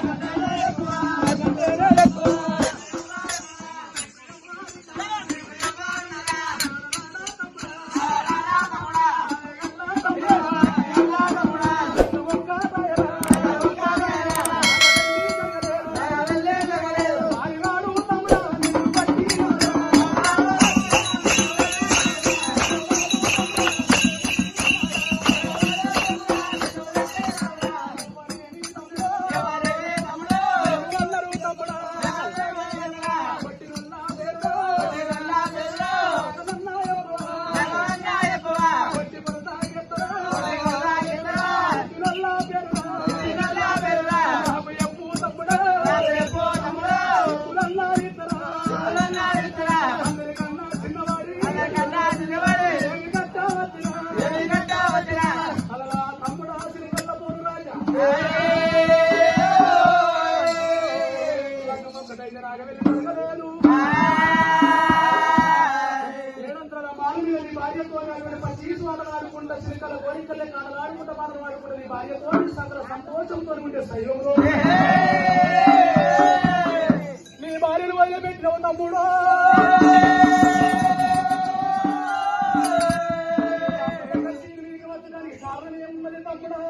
Thank you. సంతోషంతో ఉండే సైలంలో నీ భార్యను వదిలిపెట్టినవు తమ్ముడు. వచ్చడానికి కారణం ఏమున్నది తమ్ముడు?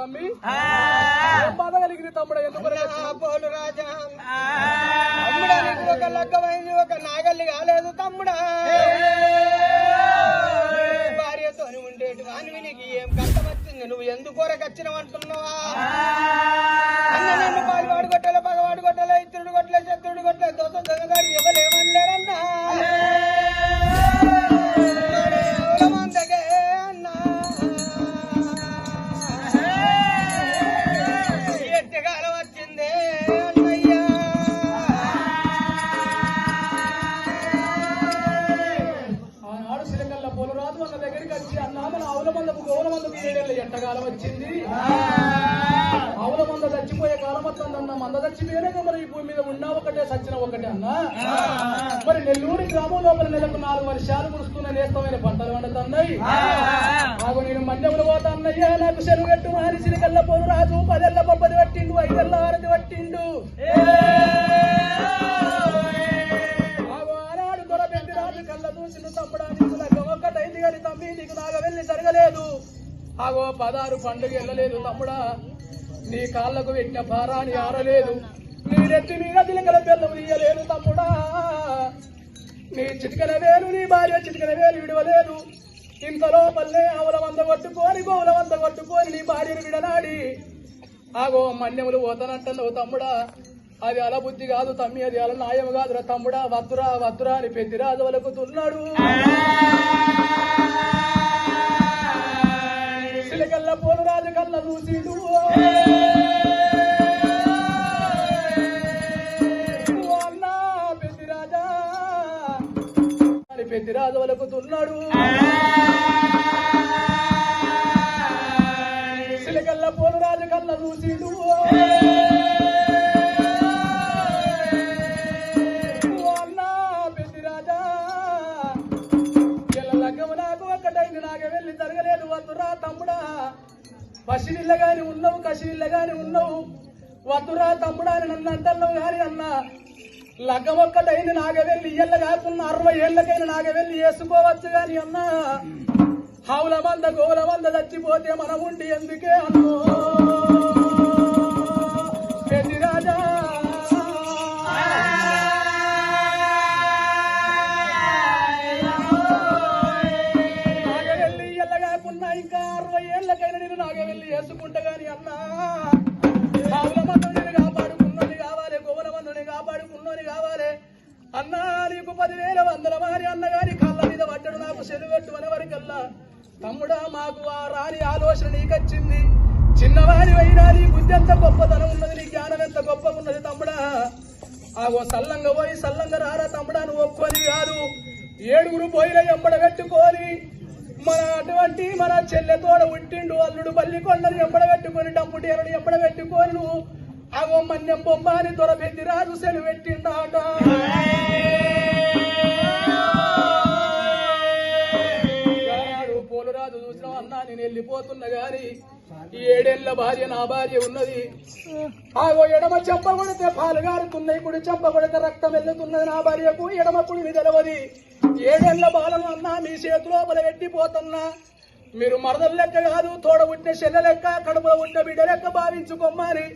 తమ్మి? బాధ కలిగింది తమ్ముడు? ఎందుకు పోలు రాజా. ఒక లగ్గమైంది ఒక నాగల్లి కాలేదు తమ్ముడా. భార్యతో ఉండేటి వానివి నీకు ఏం కష్టం వచ్చింది? నువ్వు ఎందుకు కొరకచ్చినావు అంటున్నావా? అన్న నన్ను పాలువాడు కొట్టలే పగవాడు కొట్టలే ఇతరుడు కొట్టలే శత్రుడు కొట్టలే దోత దొంగదారి ఎవరేమనలేరన్నా కాలం వచ్చింది. ఆవుల మంద చచ్చిపోయే కాలం వస్తుందన్న మంద చచ్చిపోయేనే మరి ఈ భూమి మీద ఉన్నా ఒకటే సచ్చిన ఒకటే అన్నా. మరి నెల్లూరు గ్రామం లోపల నెలకు నాలుగు వర్షాలు కురుస్తున్న నేస్తమైన పంటలు వండుతున్నాయి. నాకు నేను మన్యములు పోతా అన్నయ్యా నాకు చెరువు గట్టు మారి సిరికల్ల పోరు రాజు. పదేళ్ళ బొబ్బది పట్టిండు ఐదేళ్ళ ఆరది పట్టిండు. ఆగో రాజు కళ్ళ దూసిన తప్పడానికి ఒక్కటైంది కానీ తమ్మి నీకు నాగ వెళ్ళి జరగలేదు. ఆగో పదారు పండుగ వెళ్ళలేదు తమ్ముడా. నీ కాళ్ళకు పెట్టిన భారాన్ని ఆరలేదు. నీ నెత్తి మీద తిలకల బెల్లం తీయలేదు తమ్ముడా. నీ చిటికల వేలు నీ భార్య చిటికల వేలు విడవలేదు. ఇంతలో పల్లె ఆవుల వంద కొట్టుకొని గోవుల వంద కొట్టుకొని నీ భార్యను విడనాడి. ఆగో మన్యములు పోతానంటున్నావు తమ్ముడా. అది అల బుద్ధి కాదు తమ్మి అది అల న్యాయం కాదురా తమ్ముడా. వద్దురా వద్దురా అని పెద్దిరాజు వలకు తున్నాడు పోలు రాజు కళ్ళ చూసిండు అన్నా పెద్దిరాజా పెద్దిరాజు వలకుతున్నాడు. సిలకల్ల పోలు రాజు కళ్ళ చూసిండు పెళ్ళి జరగలేదు వద్దురా తమ్ముడా. పసిడిల్ల గాని ఉన్నావు కసిడిల్ల గాని ఉన్నావు. వద్దురా తమ్ముడా అని నన్ను అంటున్నావు గాని అన్న లగ్గం నాగవెల్లి నాగ కాకుండా అరవై ఏళ్ళకైనా నాగవెల్లి వెళ్ళి వేసుకోవచ్చు గాని అన్న హౌల మంద గోల మంద చచ్చిపోతే మనం ఉండి ఎందుకే అన్నో? రాజా చేసుకుంటే గాని అన్నా ఆవుల మందుని కాపాడుకున్నోని కావాలి గోవుల మందుని కాపాడుకున్నోని కావాలి. అన్నా నీకు పదివేల వందల వారి అన్నగారి కళ్ళ మీద పట్టడు నాకు సెలవెట్టు అనవరికల్లా తమ్ముడా మాకు ఆ రాని ఆలోచన నీకొచ్చింది. చిన్నవారి అయినా నీ బుద్ధి ఎంత గొప్పతనం ఉన్నది నీ జ్ఞానం ఎంత గొప్ప ఉన్నది తమ్ముడా. ఆగో సల్లంగా పోయి సల్లంగా రారా తమ్ముడా నువ్వు ఒక్కొని కాదు. ఏడుగురు పోయిన ఎంబడ పెట్టుకొని మన అటువంటి మన చెల్లెతోడ ఉట్టిండు అల్లుడు బల్లికొండని ఎంబడ పెట్టుకొని డబ్బు ఎరడు ఎంబడ నువ్వు అగో మన్యం బొమ్మని దొరబెట్టి రాజు సెలు పెట్టిండాట. పోలురాజు చూసినావు అన్నా నేను వెళ్ళిపోతున్నా గాని ఈ ఏడేళ్ళ భార్య నా భార్య ఉన్నది. ఆగో ఎడమ చెప్ప కొడితే పాలు గారుతున్నాయి కుడి చెప్ప కొడితే రక్తం వెళ్తున్నది నా భార్యకు ఎడమ కుడిని తెలవది. ఏడేళ్ళ బాలను అన్నా మీ చేతిలోపల పెట్టిపోతున్నా. మీరు మరదల లెక్క కాదు తోడ పుట్టిన చెల్లె లెక్క కడుపులో ఉంటే బిడ్డ లెక్క భావించుకోమ్మని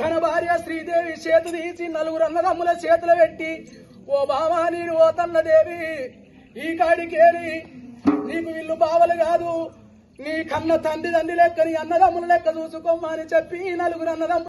తన భార్య శ్రీదేవి చేతు తీసి నలుగురు అన్నదమ్ముల చేతులు పెట్టి ఓ బావా నేను ఓ దేవి ఈ కాడికేరి నీకు వీళ్ళు బావలు కాదు. నీ కన్న తండ్రి తండ్రి లెక్క నీ అన్నదమ్ముల లెక్క చూసుకోమ్మా అని చెప్పి నలుగురు అన్నదమ్ములు